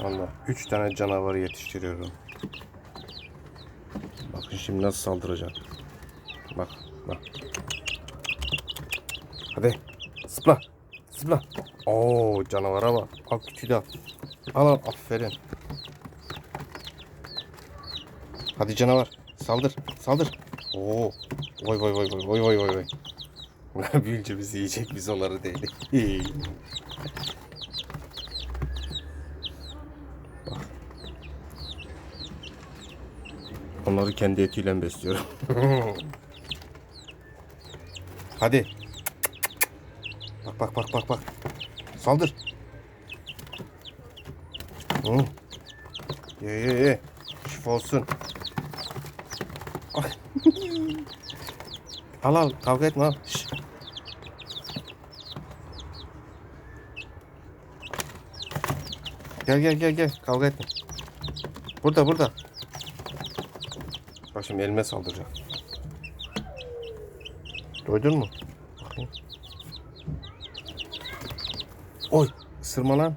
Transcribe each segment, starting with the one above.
Allah. Üç tane canavarı yetiştiriyorum. Bakın şimdi nasıl saldıracak. Bak bak. Hadi. Zıpla. Zıpla. Oo canavara bak. Al küçüğü de al. Al aferin. Hadi canavar. Saldır. Saldır. Oo. Vay vay vay vay vay vay vay vay. Büyünce bizi yiyecek biz onları değil. Onları kendi etiyle besliyorum. Hadi. Bak bak bak bak bak. Saldır. Hı. Ye ye ye. Şifa olsun. Al al kavga etme al. Şş. Gel gel gel gel kavga etme. Burada burada. Bak şimdi elime saldıracak. Doydun mu? Bakayım. Oy ısırma lan.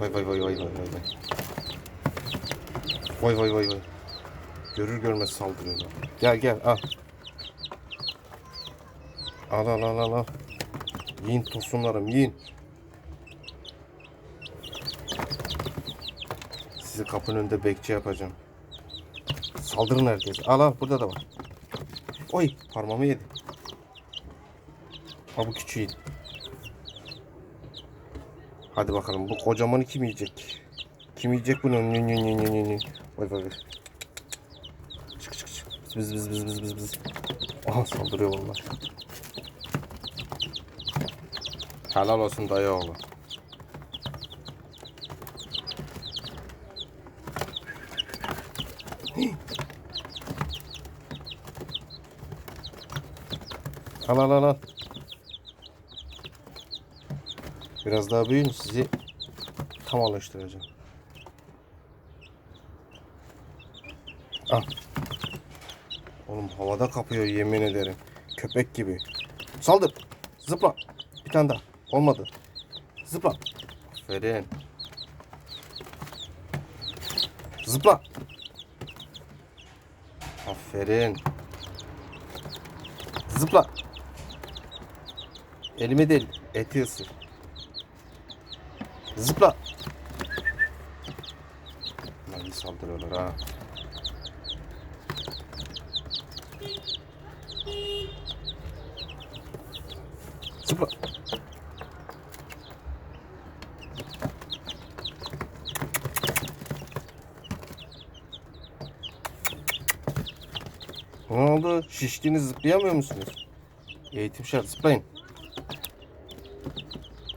Vay vay vay vay vay vay vay. Vay vay vay vay. Görür görmez saldırıyorlar. Gel gel al. Al al al al al. Yiyin tosunlarım yiyin. Sizi kapının önünde bekçi yapacağım. Saldırın herkes. Al al burada da var. Oy parmağımı yedi. Ha bu küçüğü. Hadi bakalım bu kocamanı kim yiyecek? Kim yiyecek bunu? Nü nü nü nü nü nü. Vay vay vay. Çık çık çık. Biz biz biz biz biz biz. Aha saldırıyor vallahi. Helal olsun dayı oğlu. Al al al al. Biraz daha büyüyün sizi tam alıştıracağım. Al. Oğlum havada kapıyor yemin ederim. Köpek gibi. Saldır. Zıpla. Bir tane daha. Olmadı. Zıpla. Aferin. Zıpla. Aferin. Zıpla. Elimi değil, eti ısır. Zıpla. Lan saldırıyorlar ha. Zıpla. Ne oldu? Şişkiniz zıplayamıyor musunuz? Eğitim şart zıplayın.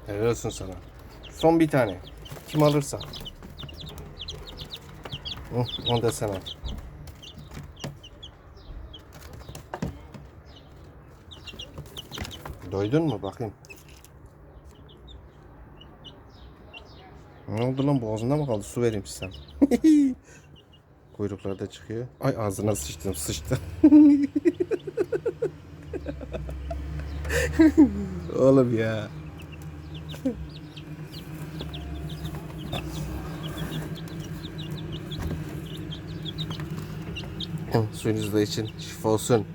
Helal olsun sana. Son bir tane. Kim alırsa. Hı, onu da sen. Doydun mu? Bakayım. Ne oldu lan boğazında mı kaldı? Su vereyim size. Kuyruklar da çıkıyor. Ay ağzına sıçtım sıçtı. Oğlum ya. Hı, Suyunuz da için şifa olsun.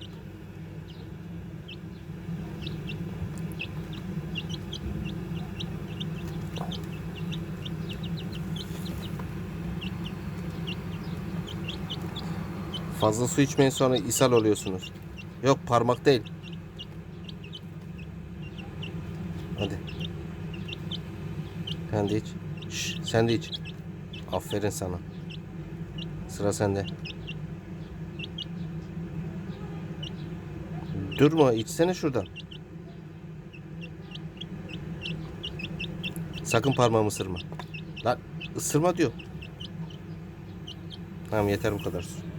Fazla su içmeyin sonra ishal oluyorsunuz. Yok parmak değil. Hadi. Sen de iç. Şş, sen de iç. Aferin sana. Sıra sende. Durma içsene şuradan. Sakın parmağımı ısırma. Lan ısırma diyor. Tamam yeter bu kadar su.